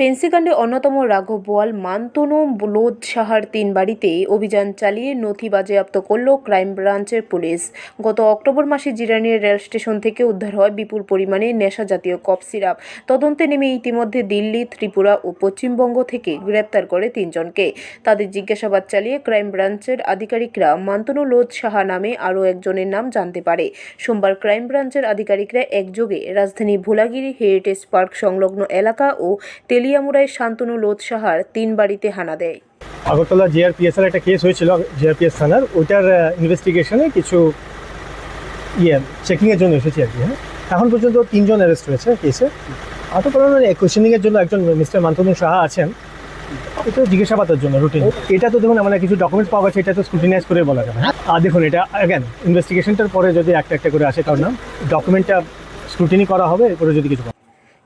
ফেন্সিকাণ্ডে অন্যতম রাঘব বোয়াল মান্তনু লোধ সাহার তিন বাড়িতে অভিযান চালিয়ে নথি বাজেয়াপ্ত করল ক্রাইম ব্রাঞ্চের পুলিশ। গত অক্টোবর মাসে জিরানির রেল স্টেশন থেকে উদ্ধার হয় বিপুল পরিমাণে নেশা জাতীয় কফ সিরাপ। তদন্তে নেমে ইতিমধ্যে দিল্লি, ত্রিপুরা ও পশ্চিমবঙ্গ থেকে গ্রেপ্তার করে তিনজনকে। তাদের জিজ্ঞাসাবাদ চালিয়ে ক্রাইম ব্রাঞ্চের আধিকারিকরা মান্তনু লোধ সাহা নামে আরও একজনের নাম জানতে পারে। সোমবার ক্রাইম ব্রাঞ্চের আধিকারিকরা একযোগে রাজধানী ভোলাগিরি হেরিটেজ পার্ক সংলগ্ন এলাকা ও তেলিয়ামুড়ায় শান্তনু লোধ সাহার তিন বাড়িতে হানা দেয়। আগরতলা জিআরপিএস এর একটা কেস হয়েছিল, জিআরপিএস থানার। ওইটার ইনভেস্টিগেশনে কিছু ইয়ে চেকিংয়ের জন্য এসেছি আর কি হ্যাঁ। এখন পর্যন্ত তিনজন অ্যারেস্ট হয়েছে কেসে আটক করানোর কোয়েশনিংয়ের জন্য একজন মিস্টার মান্তনু সাহা আছেন। এটা জিজ্ঞাসাবাদের জন্য রুটিন এটা তো দেখুন, আমরা কিছু ডকুমেন্টস পাওয়া গেছে, এটা তো স্ক্রুটিনাইজ করে বলা যাবে হ্যাঁ। আর দেখুন, এটা অ্যাগেন ইনভেস্টিগেশনটার পরে যদি একটা একটা করে আসে কারণ ডকুমেন্টটা স্ক্রুটিনি করা হবে, এরপরে যদি কিছু